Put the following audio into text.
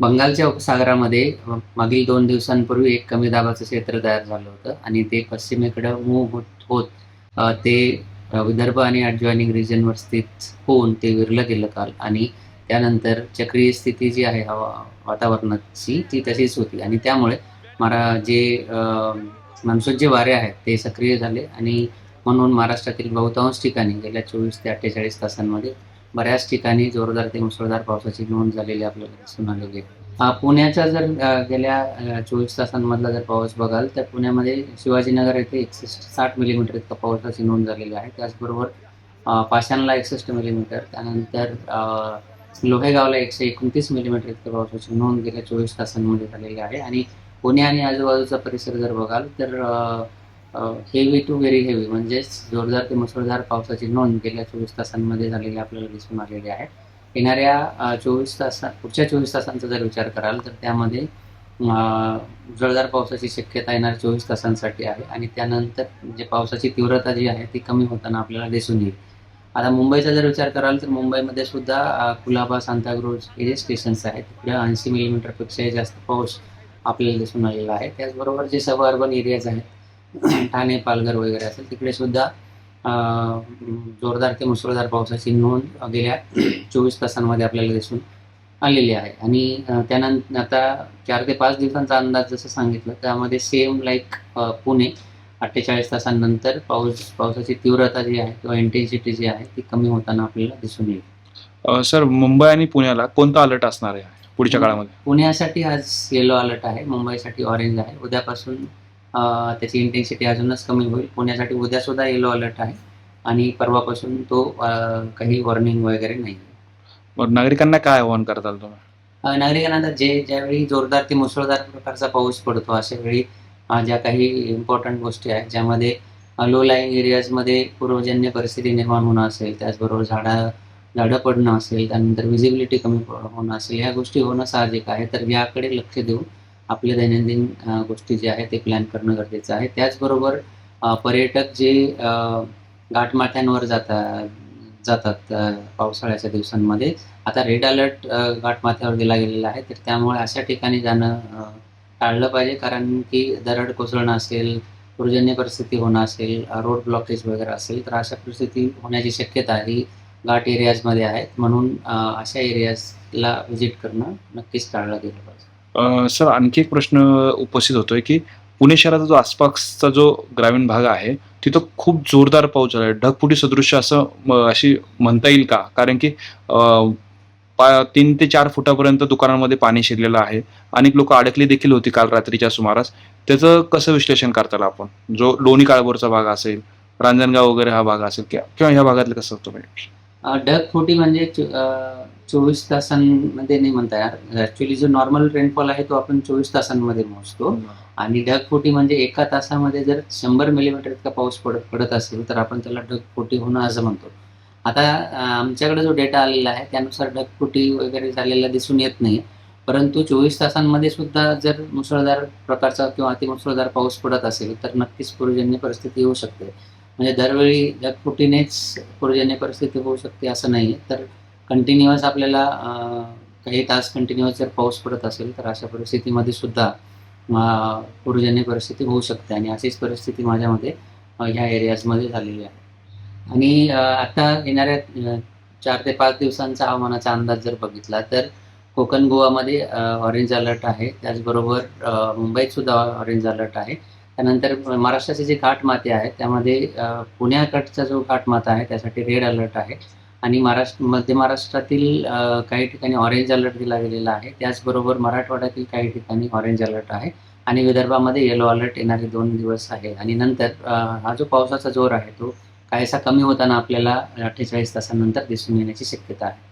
बंगालच्या उपसागरामध्ये मागील दोन दिवसांपूर्वी एक कमी दाबाचं क्षेत्र तयार झालं होतं आणि ते पश्चिमेकडे मूव्ह होत होत ते विदर्भ आणि अडजॉइनिंग रिजनवर स्थित होऊन ते विरलं गेलं काल. आणि त्यानंतर चक्रीय स्थिती जी आहे हवा वातावरणाची ती तशीच होती. आणि त्यामुळे मारा जे मान्सूनचे वारे आहेत ते सक्रिय झाले. आणि म्हणून महाराष्ट्रातील बहुतांश ठिकाणी गेल्या चोवीस ते अठ्ठेचाळीस तासांमध्ये बऱ्याच ठिकाणी जोरदार ते मुसळधार पावसाची नोंद झालेली आपल्याला दिसून आलेली आहे. पुण्याचा पुण्याच्या जर गेल्या चोवीस तासांमधला जर पाऊस बघाल तर पुण्यामध्ये शिवाजीनगर येथे एकसष्ट साठ मिलीमीटर इतका पावसाची नोंद झालेली आहे. त्याचबरोबर पाषाणला एकसष्ट मिलीमीटर त्यानंतर लोहेगावला एकशे एकोणतीस मिलीमीटर इतक्या पावसाची नोंद गेल्या चोवीस तासांमध्ये झालेली आहे. आणि पुणे आणि आजूबाजूचा परिसर जर बघाल तर हेवी टू व्हेरी हेवी म्हणजेच जोरदार ते मुसळधार पावसाची नोंद गेल्या चोवीस तासांमध्ये झालेली आपल्याला दिसून आलेली आहे. येणाऱ्या चोवीस तासा पुढच्या चोवीस तासांचा जर विचार कराल तर त्यामध्ये अ, मुसळधार पावसाची शक्यता येणाऱ्या चोवीस तासांसाठी आहे आणि त्यानंतर जे पावसाची तीव्रता जी आहे ती कमी होताना आपल्याला दिसून येईल. आता मुंबईचा जर विचार कराल तर मुंबईमध्ये सुद्धा कुलाबा सांताक्रूज हे जे स्टेशन्स आहेत. तिकडे ऐंशी मिलीमीटरपेक्षाही जास्त पाऊस आपल्याला दिसून आलेला आहे. त्याचबरोबर जे सब अर्बन एरियाज आहेत ठाणे पालघर वगैरे असेल तिकडे सुद्धा जोरदार ते मुसळधार पावसाची नोंद गेल्या चोवीस तासांमध्ये आपल्याला दिसून आलेली आहे. आणि त्यानंतर आता चार ते पाच दिवसांचा अंदाज जसं सांगितलं त्यामध्ये सेम लाईक पुणे अठ्ठेचाळीस तासांनंतर पाऊस पावसाची तीव्रता जी आहे किंवा इंटेन्सिटी जी आहे ती कमी होताना आपल्याला दिसून येईल. सर मुंबई आणि पुण्याला कोणता अलर्ट असणार आहे पुढच्या काळामध्ये? पुण्यासाठी आज येलो अलर्ट आहे मुंबईसाठी ऑरेंज आहे. उद्यापासून त्याची इंटेन्सिटी अजूनच कमी होईल. पुण्यासाठी उद्या सुद्धा येलो अलर्ट आहे. आणि परवापासून तो काही वॉर्निंग वगैरे नाही. नागरिकांना काय आवाहन करताल तुम्ही? नागरिकांना जे ज्यावेळी जोरदार ते मुसळधार प्रकारचा पाऊस पडतो अशा वेळी ज्या काही इम्पॉर्टंट गोष्टी आहेत ज्यामध्ये लो लाईन एरियाजमध्ये पूर्वजन्य परिस्थिती निर्माण होणं असेल त्याचबरोबर झाडा झाडं पडणं असेल त्यानंतर विजिबिलिटी कमी होणं असेल ह्या गोष्टी होणं साहजिक आहे. तर याकडे लक्ष देऊन आपले दैनंदिन गोष्टी जे आहेत ते प्लॅन करणं गरजेचं आहे. त्याचबरोबर पर्यटक जे घाटमाथ्यांवर जातात जातात पावसाळ्याच्या दिवसांमध्ये आता रेड अलर्ट घाटमाथ्यावर दिला गेलेला आहे. तर त्यामुळे अशा ठिकाणी जाणं टाळलं पाहिजे. कारण की दरड कोसळणं असेल पूरजन्य परिस्थिती होणं असेल रोड ब्लॉकेज वगैरे असेल तर अशा परिस्थिती होण्याची शक्यता ही घाट एरियाजमध्ये आहेत. म्हणून अशा एरियाजला व्हिजिट करणं नक्कीच टाळलं गेलं पाहिजे. सर आणखी एक प्रश्न उपस्थित होतोय की पुणे शहराचा जो आसपासचा जो ग्रामीण भाग आहे तिथं खूप जोरदार पाऊस झाला आहे ढगफुटी सदृश्य असं अशी म्हणता येईल का? कारण की तीन ते चार फुटापर्यंत दुकानांमध्ये पाणी शिरलेलं आहे. अनेक लोक अडकली देखील होती काल रात्रीच्या सुमारास. त्याचं कसं विश्लेषण करताल आपण? जो लोणी काळभोरचा भाग असेल रांजणगाव वगैरे हा भाग असेल किंवा ह्या भागातलं कसं होतं ढगफुटी म्हणजे चोवीस तासांमध्ये नाही म्हणता येणार. ऍक्च्युली जो नॉर्मल रेनफॉल आहे तो आपण चोवीस तासांमध्ये मोजतो. आणि ढगफुटी म्हणजे एका तासामध्ये जर शंभर मिलीमीटर इतका पाऊस पडत पडत असेल तर आपण त्याला ढगफुटी होणं असं म्हणतो. आता आमच्याकडे जो डेटा आलेला आहे त्यानुसार ढगफुटी वगैरे झालेला दिसून येत नाही. परंतु चोवीस तासांमध्ये सुद्धा जर मुसळधार प्रकारचा किंवा अतिमुसळधार पाऊस पडत असेल तर नक्कीच पूर्वजन्य परिस्थिती होऊ शकते. म्हणजे दरवेळी ढगफुटीनेच पूर्वजन्य परिस्थिती होऊ शकते असं नाही तर कंटिन्युअस आपल्याला काही तास कंटिन्युअस जर पाऊस पडत असेल तर अशा परिस्थितीमध्ये सुद्धा अ, पूरजन्य परिस्थिती होऊ शकते. आणि अशीच परिस्थिती माझ्यामध्ये ह्या एरियाजमध्ये झालेली आहे. आणि आता येणाऱ्या चार ते पाच दिवसांचा हवामानाचा अंदाज जर बघितला तर कोकण गोवामध्ये ऑरेंज अलर्ट आहे. त्याचबरोबर मुंबईत सुद्धा ऑरेंज अलर्ट आहे. त्यानंतर महाराष्ट्राचे जे घाटमाते आहेत त्यामध्ये पुण्याकडचा जो घाटमाता आहे त्यासाठी रेड अलर्ट आहे. आणि महाराष्ट्र मध्य महाराष्ट्रातील काही ठिकाणी ऑरेंज अलर्ट दिला गेलेला आहे. त्याचबरोबर मराठवाड्यातील काही ठिकाणी ऑरेंज अलर्ट आहे. आणि विदर्भामध्ये येलो अलर्ट येणारे दोन दिवस आहे आणि नंतर हा जो पावसाचा जोर आहे तो काहीसा कमी होताना आपल्याला अठ्ठेचाळीस तासानंतर दिसून येण्याची शक्यता आहे.